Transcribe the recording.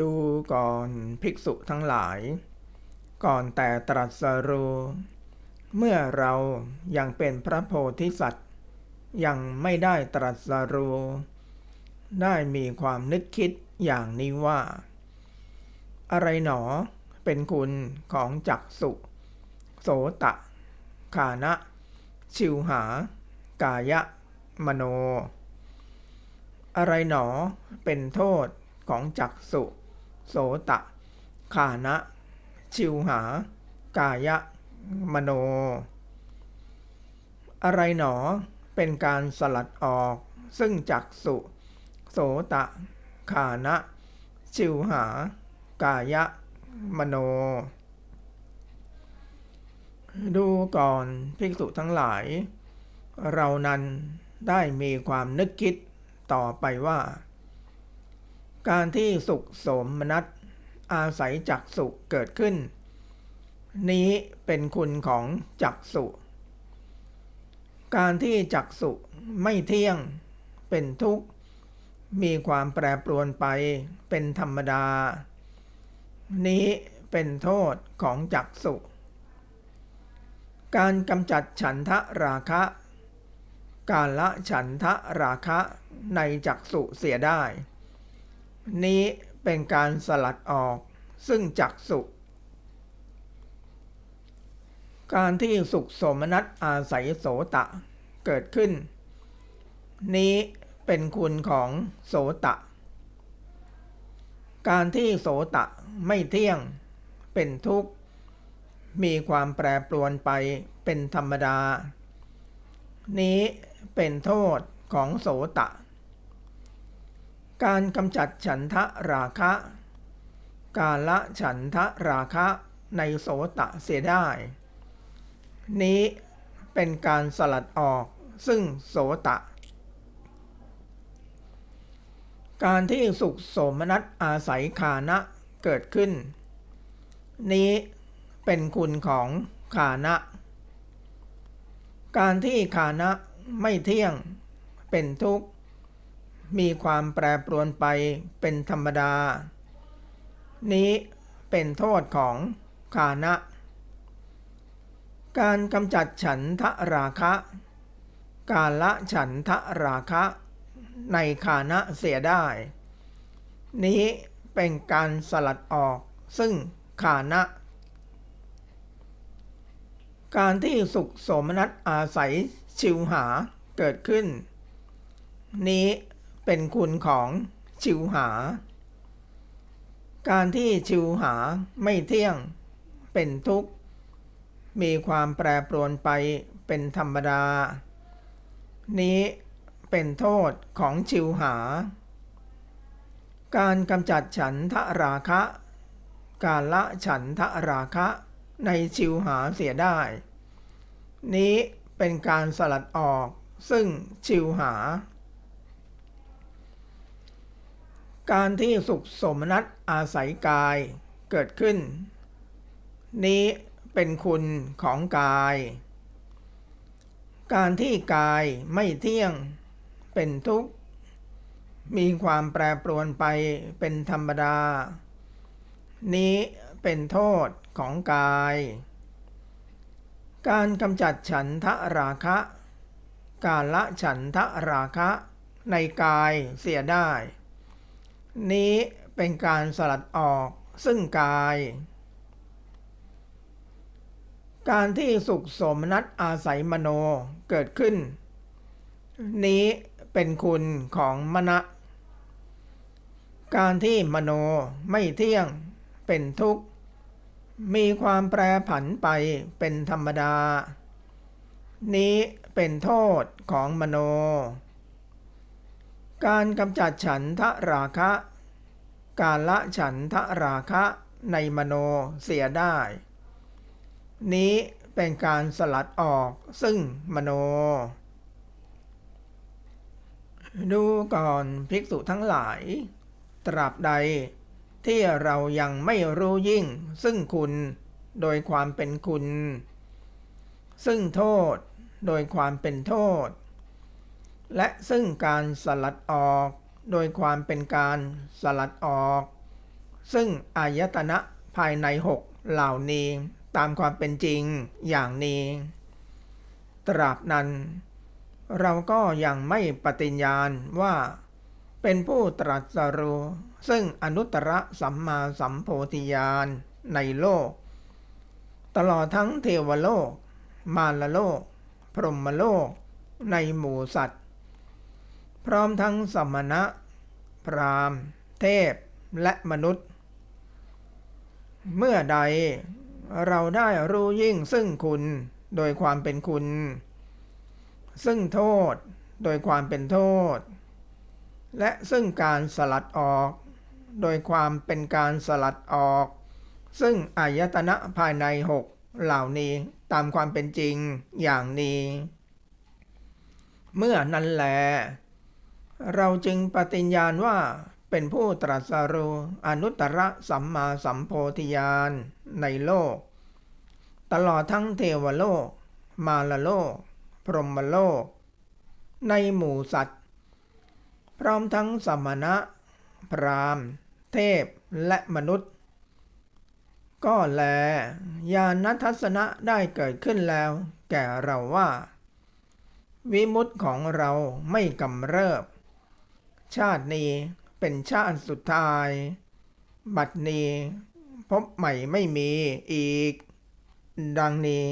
ดูก่อนภิกษุทั้งหลาย ก่อนแต่ตรัสรู้ เมื่อเรายังเป็นพระโพธิสัตว์ ยังไม่ได้ตรัสรู้ ได้มีความนึกคิดอย่างนี้ว่า อะไรหนอเป็นคุณของจักสุ โสตะขานะ ชิวหา กายะ มโน อะไรหนอเป็นโทษของจักสุ โสตะ ขานะ ชิวหา กายะ มโน อะไรหนอเป็นการสลัดออก ซึ่งจักสุ โสตะ ขานะ ชิวหา กายะ มโน ดูก่อนภิกษุทั้งหลาย เรานั้นได้มีความนึกคิดต่อไปว่า การที่สุขสมนัตอาศัยจักสุเกิดขึ้น นี้เป็นคุณของจักสุ การที่จักสุไม่เที่ยงเป็นทุกข์ มีความแปรปรวนไปเป็นธรรมดา นี้เป็นโทษของจักสุการกำจัดฉันทะราคะ การละฉันทะราคะในจักสุเสียได้ นี้เป็นการสลัดออก ซึ่งจักสุการที่สุขสมนัตอาศัยโสตะเกิดขึ้น นี้เป็นคุณของโสตะ การที่โสตะไม่เที่ยงเป็นทุกข์ มีความแปรปรวนไปเป็นธรรมดา นี้เป็นโทษของโสตะ การกำจัดฉันทะราคะ การละฉันทะราคะในโสตะเสียได้ นี้เป็นการสลัดออกซึ่งโสตะ การที่สุขโสมนัสอาศัยขานะเกิดขึ้น นี้เป็นคุณของขานะ การที่ขานะไม่เที่ยงเป็นทุกข์ มีความแปรปรวนไปเป็นธรรมดา นี้เป็นโทษของขานะ การกำจัดฉันทะราคะ การละฉันทะราคะในขานะเสียได้ นี้เป็นการสลัดออกซึ่งขานะ การที่สุขโสมนัสอาศัยชิวหาเกิดขึ้น นี้ เป็นคุณของชิวหา การที่ชิวหาไม่เที่ยง เป็นทุกข์ มีความแปรปรวนไปเป็นธรรมดา นี้เป็นโทษของชิวหา การกำจัดฉันทะราคะ การละฉันทะราคะในชิวหาเสียได้ นี้เป็นการสลัดออกซึ่งชิวหา การที่สุขสมนัตอาศัยกายเกิดขึ้น นี้เป็นคุณของกาย การที่กายไม่เที่ยงเป็นทุกข์ มีความแปรปรวนไปเป็นธรรมดา นี้เป็นโทษของกาย การกำจัดฉันทะราคะ การละฉันทะราคะในกายเสียได้ นี้เป็นการสลัดออกซึ่งกาย การที่สุขสมนัตอาศัยมโนเกิดขึ้น นี้เป็นคุณของมณะ การที่มโนไม่เที่ยงเป็นทุกข์ มีความแปรผันไปเป็นธรรมดา นี้เป็นโทษของมโน การกำจัดฉันทะราคะ การละฉันทะราคะในมโนเสียได้ นี้เป็นการสลัดออกซึ่งมโน ดูก่อนภิกษุทั้งหลาย ตราบใดที่เรายังไม่รู้ยิ่งซึ่งคุณโดยความเป็นคุณ ซึ่งโทษโดยความเป็นโทษ และซึ่งการสลัดออก โดยความเป็นการสลัดออก ซึ่งอายตนะภายในหกเหล่านี้ตามความเป็นจริงอย่างนี้ ตราบนั้น เราก็ยังไม่ปฏิญญาณว่า เป็นผู้ตรัสรู้ซึ่งอนุตตรสัมมาสัมโพธิญาณในโลก ตลอดทั้งเทวโลก มารโลก พรหมโลก ในหมู่สัตว พร้อมทั้งสมณะ พราหมณ์ เทพและมนุษย์ เมื่อใดเราได้รู้ยิ่งซึ่งคุณโดยความเป็นคุณ ซึ่งโทษโดยความเป็นโทษ และซึ่งการสลัดออก โดยความเป็นการสลัดออก ซึ่งอายตนะภายในหกเหล่านี้ตามความเป็นจริงอย่างนี้ เมื่อนั้นแหล เราจึงปฏิญญาณว่าเป็นผู้ตรัสรู้อนุตตรสัมมาสัมโพธิญาณในโลก ตลอดทั้งเทวโลก มารโลก พรหมโลก ในหมู่สัตว์ พร้อมทั้งสมณะ พราหมณ์ เทพและมนุษย์ ก็แล ญาณทัศนะได้เกิดขึ้นแล้ว แก่เราว่า วิมุตติของเราไม่กำเริบ ชาตินี้เป็นชาติสุดท้าย บัดนี้พบใหม่ไม่มีอีก ดังนี้